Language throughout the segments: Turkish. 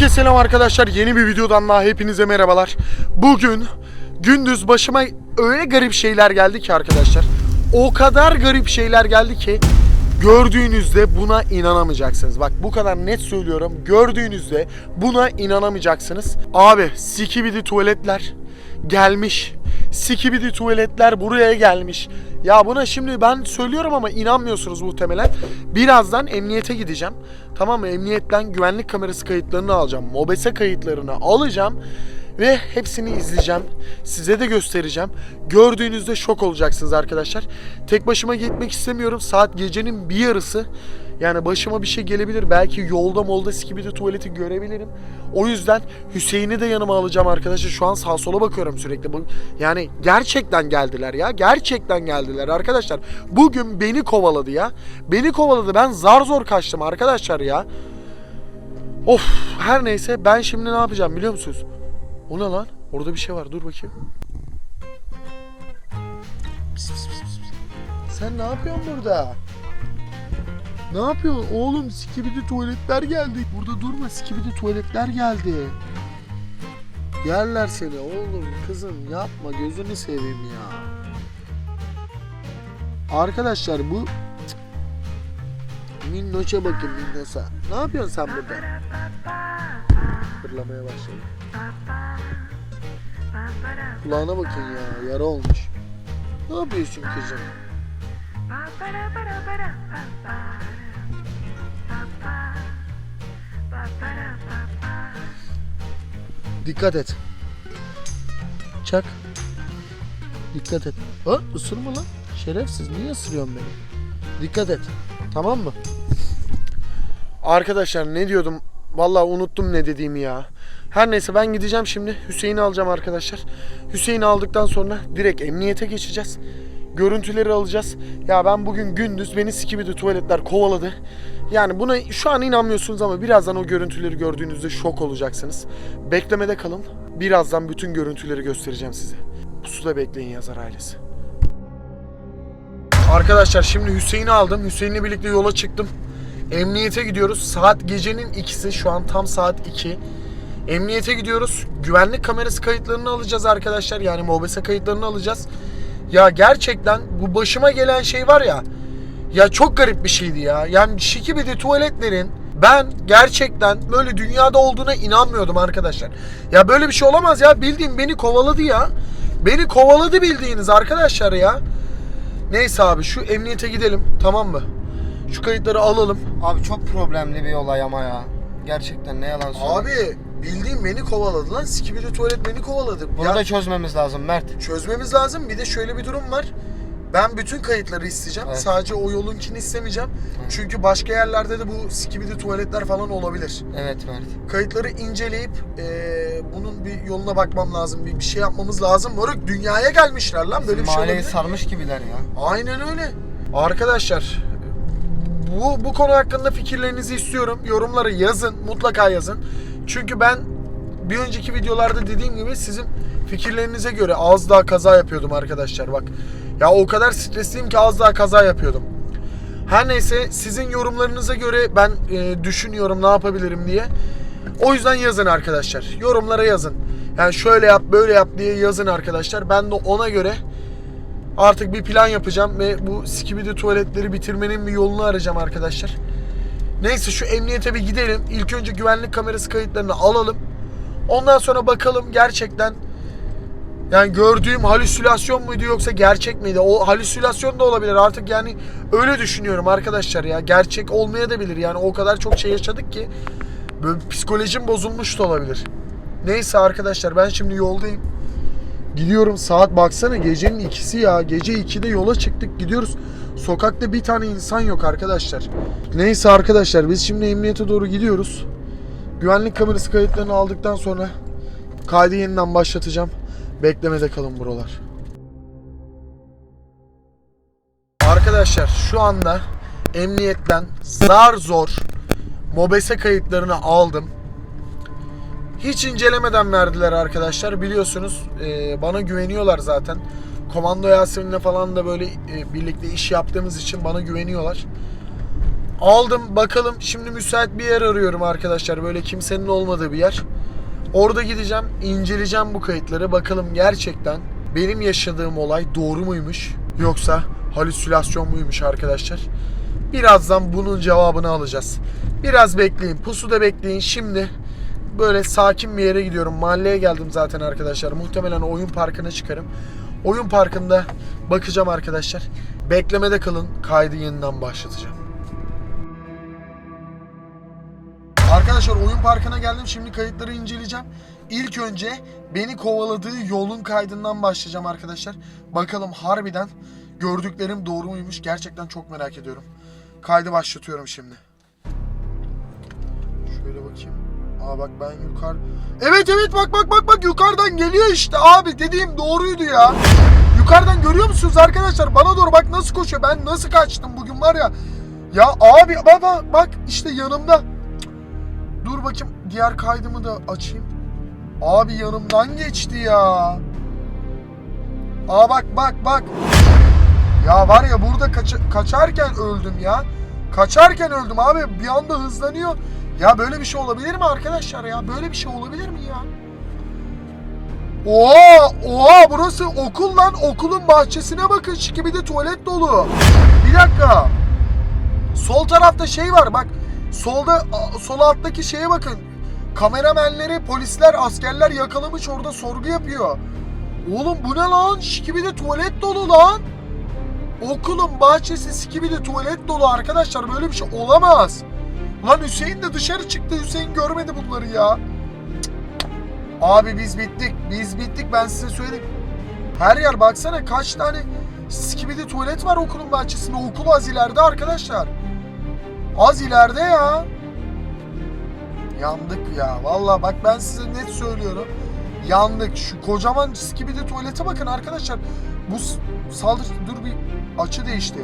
Herkese selam arkadaşlar. Yeni bir videodan daha hepinize merhabalar. Bugün gündüz başıma öyle garip şeyler geldi ki arkadaşlar. O kadar garip şeyler geldi ki gördüğünüzde buna inanamayacaksınız. Bak bu kadar net söylüyorum. Gördüğünüzde buna inanamayacaksınız. Abi sikibidi tuvaletler gelmiş. Sikibidi tuvaletler buraya gelmiş. Ya buna şimdi ben söylüyorum ama inanmıyorsunuz muhtemelen. Birazdan emniyete gideceğim. Tamam mı? Emniyetten güvenlik kamerası kayıtlarını alacağım. Mobese kayıtlarını alacağım. Ve hepsini izleyeceğim. Size de göstereceğim. Gördüğünüzde şok olacaksınız arkadaşlar. Tek başıma gitmek istemiyorum. Saat gecenin bir yarısı. Yani başıma bir şey gelebilir. Belki yolda molda skibidi tuvaleti görebilirim. O yüzden Hüseyin'i de yanıma alacağım arkadaşlar. Şu an sağa sola bakıyorum sürekli. Yani gerçekten geldiler ya. Gerçekten geldiler arkadaşlar. Bugün beni kovaladı ya. Beni kovaladı. Ben zar zor kaçtım arkadaşlar ya. Of her neyse ben şimdi ne yapacağım biliyor musunuz? O ne lan? Orada bir şey var. Dur bakayım. Sen ne yapıyorsun burada? Ne yapıyorsun? Oğlum sikibidi tuvaletler geldi. Burada durma sikibidi tuvaletler geldi. Yerler seni oğlum kızım yapma gözünü seveyim ya. Arkadaşlar bu. Minnoş'a bakın Minnoş'a. Ne yapıyorsun sen burada? Fırlamaya başladı. Kulağına bakın ya yara olmuş. Ne yapıyorsun kızım? Dikkat et. Çak. Dikkat et. Ha ısırma lan. Şerefsiz niye ısırıyorsun beni? Dikkat et. Tamam mı? Arkadaşlar ne diyordum? Vallahi unuttum ne dediğimi ya. Her neyse ben gideceğim şimdi. Hüseyin'i alacağım arkadaşlar. Hüseyin'i aldıktan sonra direkt emniyete geçeceğiz. Görüntüleri alacağız. Ya ben bugün gündüz beni sikibidi tuvaletler kovaladı. Yani buna şu an inanmıyorsunuz ama birazdan o görüntüleri gördüğünüzde şok olacaksınız. Beklemede kalın. Birazdan bütün görüntüleri göstereceğim size. Pusuda bekleyin yazar ailesi. Arkadaşlar şimdi Hüseyin'i aldım. Hüseyin'le birlikte yola çıktım. Emniyete gidiyoruz. Saat gecenin ikisi. Şu an tam saat 2. Emniyete gidiyoruz. Güvenlik kamerası kayıtlarını alacağız arkadaşlar. Yani MOBESE kayıtlarını alacağız. Ya gerçekten bu başıma gelen şey var ya. Ya çok garip bir şeydi ya. Yani şikibidi tuvaletlerin ben gerçekten böyle dünyada olduğuna inanmıyordum arkadaşlar. Ya böyle bir şey olamaz ya. Bildiğim beni kovaladı ya. Beni kovaladı bildiğiniz arkadaşlar ya. Neyse abi şu emniyete gidelim tamam mı? Şu kayıtları alalım. Abi çok problemli bir olay ama ya. Gerçekten ne yalan söyleyeyim. Abi bildiğin beni kovaladı lan. Sikibidi tuvalet beni kovaladı. Bunu Ya da çözmemiz lazım Mert. çözmemiz lazım. Bir de şöyle bir durum var. Ben bütün kayıtları isteyeceğim. Evet. Sadece o yolunkini istemeyeceğim. Çünkü başka yerlerde de bu sikibidi tuvaletler falan olabilir. Evet Mert. Kayıtları inceleyip eee, bunun bir yoluna bakmam lazım. Bir, bir şey yapmamız lazım. Moruk dünyaya gelmişler lan. Böyle bir şey olabilir. sarmış gibiler ya. Aynen öyle. Arkadaşlar bu, bu konu hakkında fikirlerinizi istiyorum. Yorumları yazın. Mutlaka yazın. Çünkü ben bir önceki videolarda dediğim gibi sizin fikirlerinize göre az daha kaza yapıyordum arkadaşlar bak. Ya o kadar stresliyim ki az daha kaza yapıyordum. Her neyse sizin yorumlarınıza göre ben e, düşünüyorum ne yapabilirim diye. O yüzden yazın arkadaşlar. Yorumlara yazın. Yani şöyle yap böyle yap diye yazın arkadaşlar. Ben de ona göre artık bir plan yapacağım ve bu skibidi tuvaletleri bitirmenin bir yolunu arayacağım arkadaşlar. Neyse şu emniyete bir gidelim. İlk önce güvenlik kamerası kayıtlarını alalım. Ondan sonra bakalım gerçekten yani gördüğüm halüsinasyon muydu yoksa gerçek miydi? O halüsinasyon da olabilir artık yani öyle düşünüyorum arkadaşlar ya. Gerçek olmaya da bilir yani o kadar çok şey yaşadık ki böyle psikolojim bozulmuş da olabilir. Neyse arkadaşlar ben şimdi yoldayım. Gidiyorum saat baksana gecenin ikisi ya. Gece 2'de yola çıktık gidiyoruz. Sokakta bir tane insan yok arkadaşlar. Neyse arkadaşlar biz şimdi emniyete doğru gidiyoruz. Güvenlik kamerası kayıtlarını aldıktan sonra kaydı yeniden başlatacağım. Beklemede kalın buralar. Arkadaşlar şu anda emniyetten zar zor Mobese kayıtlarını aldım. Hiç incelemeden verdiler arkadaşlar. Biliyorsunuz e, bana güveniyorlar zaten. Komando Yasemin'le falan da böyle e, birlikte iş yaptığımız için bana güveniyorlar. Aldım bakalım şimdi müsait bir yer arıyorum arkadaşlar. Böyle kimsenin olmadığı bir yer. Orada gideceğim, inceleyeceğim bu kayıtları. Bakalım gerçekten benim yaşadığım olay doğru muymuş yoksa halüsinasyon muymuş arkadaşlar. Birazdan bunun cevabını alacağız. Biraz bekleyin, pusuda bekleyin. Şimdi böyle sakin bir yere gidiyorum. Mahalleye geldim zaten arkadaşlar. Muhtemelen oyun parkına çıkarım. Oyun parkında bakacağım arkadaşlar. Beklemede kalın. Kaydı yeniden başlatacağım. Arkadaşlar oyun parkına geldim. Şimdi kayıtları inceleyeceğim. İlk önce beni kovaladığı yolun kaydından başlayacağım arkadaşlar. Bakalım harbiden gördüklerim doğru muymuş? Gerçekten çok merak ediyorum. Kaydı başlatıyorum şimdi. Şöyle bakayım. Aa bak ben yukarı... Evet evet bak bak bak bak yukarıdan geliyor işte abi. Dediğim doğruydu ya. Yukarıdan görüyor musunuz arkadaşlar? Bana doğru bak nasıl koşuyor. Ben nasıl kaçtım bugün var ya. Ya abi bak bak, işte yanımda. Dur bakayım diğer kaydımı da açayım. Abi yanımdan geçti ya. Aa bak bak bak. Ya var ya burada kaça- kaçarken öldüm ya. Kaçarken öldüm abi. Bir anda hızlanıyor. Ya böyle bir şey olabilir mi arkadaşlar ya? Böyle bir şey olabilir mi ya? Oha! Oha! Burası okul lan. Okulun bahçesine bakın. Gibi de tuvalet dolu. Bir dakika. Sol tarafta şey var bak. Solda sol alttaki şeye bakın. Kameramenleri, polisler, askerler yakalamış orada sorgu yapıyor. Oğlum bu ne lan? Gibi de tuvalet dolu lan. Okulun bahçesi sikibi de tuvalet dolu arkadaşlar. Böyle bir şey olamaz. Lan Hüseyin de dışarı çıktı. Hüseyin görmedi bunları ya. Abi biz bittik. Biz bittik ben size söyleyeyim. Her yer baksana kaç tane skibidi tuvalet var okulun bahçesinde. Okul az ileride arkadaşlar. Az ileride ya. Yandık ya. Vallahi bak ben size net söylüyorum. Yandık. Şu kocaman skibidi tuvalete bakın arkadaşlar. Bu s- saldır dur bir açı değişti.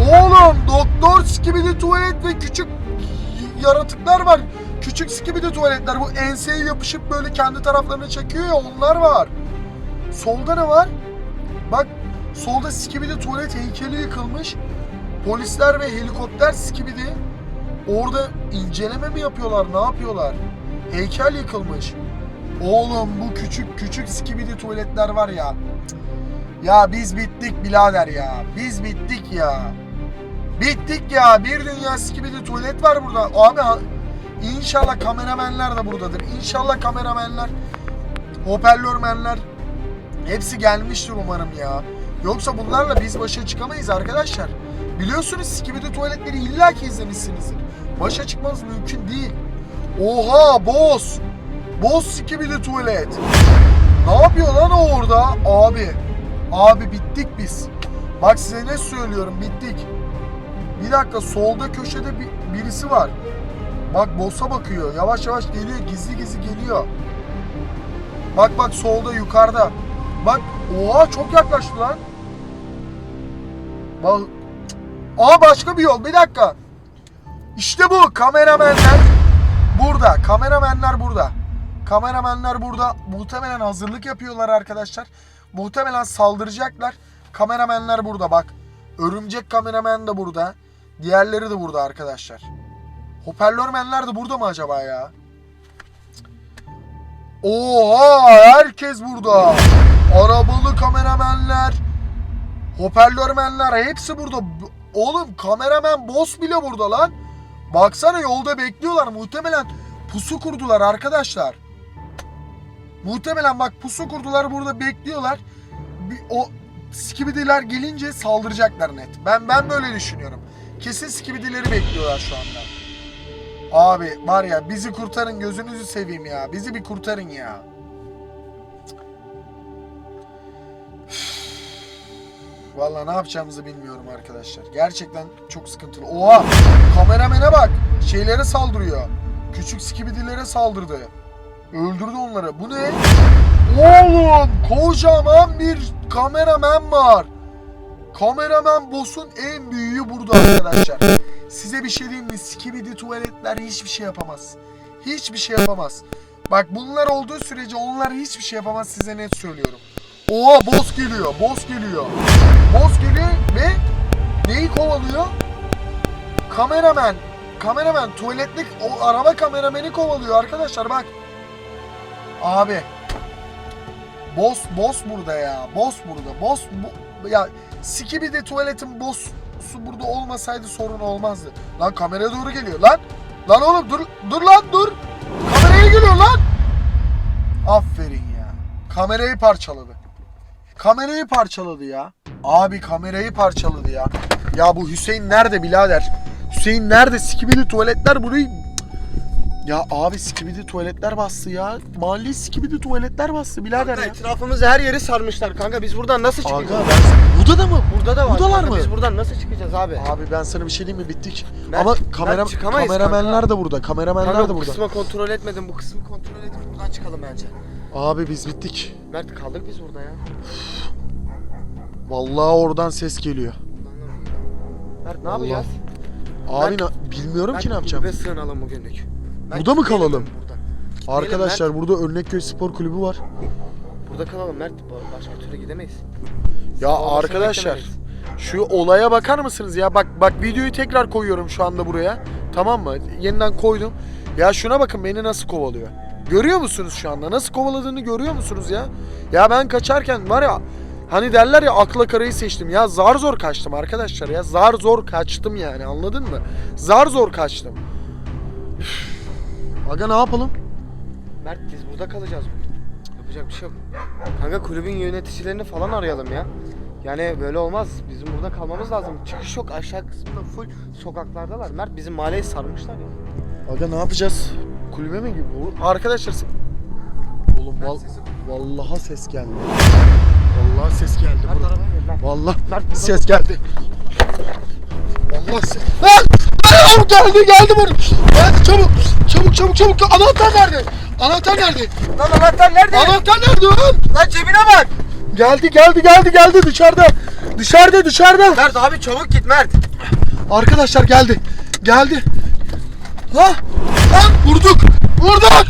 Oğlum doktor skibidi tuvalet ve küçük yaratıklar var. Küçük skibidi tuvaletler. Bu enseye yapışıp böyle kendi taraflarını çekiyor ya onlar var. Solda ne var? Bak solda skibidi tuvalet heykeli yıkılmış. Polisler ve helikopter skibidi. Orada inceleme mi yapıyorlar? Ne yapıyorlar? Heykel yıkılmış. Oğlum bu küçük küçük skibidi tuvaletler var ya. Ya biz bittik birader ya. Biz bittik ya. Bittik ya. Bir dünya skibidi tuvalet var burada. Abi inşallah kameramenler de buradadır. İnşallah kameramenler, hoparlörmenler hepsi gelmiştir umarım ya. Yoksa bunlarla biz başa çıkamayız arkadaşlar. Biliyorsunuz skibidi tuvaletleri illaki izlemişsinizdir. Başa çıkmanız mümkün değil. Oha boss. Boss skibidi tuvalet. Ne yapıyor lan o orada? Abi. Abi bittik biz. Bak size ne söylüyorum bittik. Bir dakika solda köşede bir, birisi var. Bak boss'a bakıyor. Yavaş yavaş geliyor. Gizli gizli geliyor. Bak bak solda yukarıda. Bak oha çok yaklaştı lan. Bak. Aa başka bir yol. Bir dakika. İşte bu kameramenler burada. Kameramenler burada. Kameramenler burada. Muhtemelen hazırlık yapıyorlar arkadaşlar. Muhtemelen saldıracaklar. Kameramenler burada bak. Örümcek kameraman da burada. Diğerleri de burada arkadaşlar. Hoparlörmenler de burada mı acaba ya? Oha herkes burada. Arabalı kameramenler, hoparlörmenler hepsi burada. Oğlum kameraman boss bile burada lan. Baksana yolda bekliyorlar. Muhtemelen pusu kurdular arkadaşlar. Muhtemelen bak pusu kurdular burada bekliyorlar. Bir, o skibidiler gelince saldıracaklar net. Ben ben böyle düşünüyorum. Kesin skibidileri bekliyorlar şu anda. Abi var ya bizi kurtarın gözünüzü seveyim ya. Bizi bir kurtarın ya. Vallahi ne yapacağımızı bilmiyorum arkadaşlar. Gerçekten çok sıkıntılı. Oha! Kameramene bak. Şeylere saldırıyor. Küçük skibidilere saldırdı. Öldürdü onları. Bu ne? Oğlum kocaman bir kameraman var. Kameraman boss'un en büyüğü burada arkadaşlar. Size bir şey diyeyim mi? Skibidi tuvaletler hiçbir şey yapamaz. Hiçbir şey yapamaz. Bak bunlar olduğu sürece onlar hiçbir şey yapamaz size net söylüyorum. Oha boss geliyor, boss geliyor. Boss geliyor ve neyi kovalıyor? Kameraman. Kameraman tuvaletlik o araba kamerameni kovalıyor arkadaşlar bak. Abi. Boss boss burada ya. Boss burada. Boss bu, ya Skibidi tuvaletin boss su burada olmasaydı sorun olmazdı. Lan kameraya doğru geliyor lan. Lan oğlum dur dur lan dur. Kameraya geliyor lan. Aferin ya. Kamerayı parçaladı. Kamerayı parçaladı ya. Abi kamerayı parçaladı ya. Ya bu Hüseyin nerede birader? Hüseyin nerede? Skibidi tuvaletler burayı... Ya abi skibidi tuvaletler bastı ya. Mahalle skibidi tuvaletler bastı birader Kanka ya. etrafımızı her yeri sarmışlar kanka. Biz buradan nasıl Aga çıkacağız? ben... Burada da mı? Burada da var. Buradalar kanka. mı? Biz buradan nasıl çıkacağız abi? Abi ben sana bir şey diyeyim mi? Bittik. Ben- Ama ben kamera, çıkamayız kameramenler kanka. de burada. Kameramenler Kanka de bu burada. kısmı kontrol etmedim. Bu kısmı kontrol edip buradan çıkalım bence. Abi biz bittik. Mert kaldık biz burada ya. Vallahi oradan ses geliyor. Mert ne yapacağız? Abi Ben- na- bilmiyorum Mert ki ne yapacağım. kulübe sığınalım bugünlük. Mert Burada mı kalalım? Buradan. Gitmeyelim Arkadaşlar Mert. burada Örnekköy Spor Kulübü var. Burada kalalım Mert. Başka türlü gidemeyiz. Ya Olmasını arkadaşlar şu olaya bakar mısınız ya? Bak bak videoyu tekrar koyuyorum şu anda buraya. Tamam mı? Yeniden koydum. Ya şuna bakın beni nasıl kovalıyor. Görüyor musunuz şu anda? Nasıl kovaladığını görüyor musunuz ya? Ya ben kaçarken var ya hani derler ya akla karayı seçtim. Ya zar zor kaçtım arkadaşlar ya. Zar zor kaçtım yani anladın mı? Zar zor kaçtım. Aga ne yapalım? Mert biz burada kalacağız bugün. Yapacak bir şey yok. Kanka kulübün yöneticilerini falan arayalım ya. Yani böyle olmaz. Bizim burada kalmamız lazım. Çıkış yok. Aşağı kısmında full sokaklardalar. Mert bizim mahalleyi sarmışlar ya. Aga ne yapacağız? Kulübe mi gibi? Arkadaşlar se- Oğlum val vallahi ses geldi. Vallahi ses geldi. Mert burada. arabaya gel. Vallahi Mert ses geldi. Vallahi ses. Lan! Lan! Geldi geldi burada. Geldi çabuk. Çabuk çabuk çabuk. Anahtar nerede? Anahtar nerede? Lan anahtar nerede? Anahtar nerede lan? Lan cebine bak. Geldi geldi geldi geldi dışarıda. Dışarıda dışarıda. Mert abi çabuk git Mert. Arkadaşlar geldi. Geldi. Ha? Lan vurduk. Vurduk.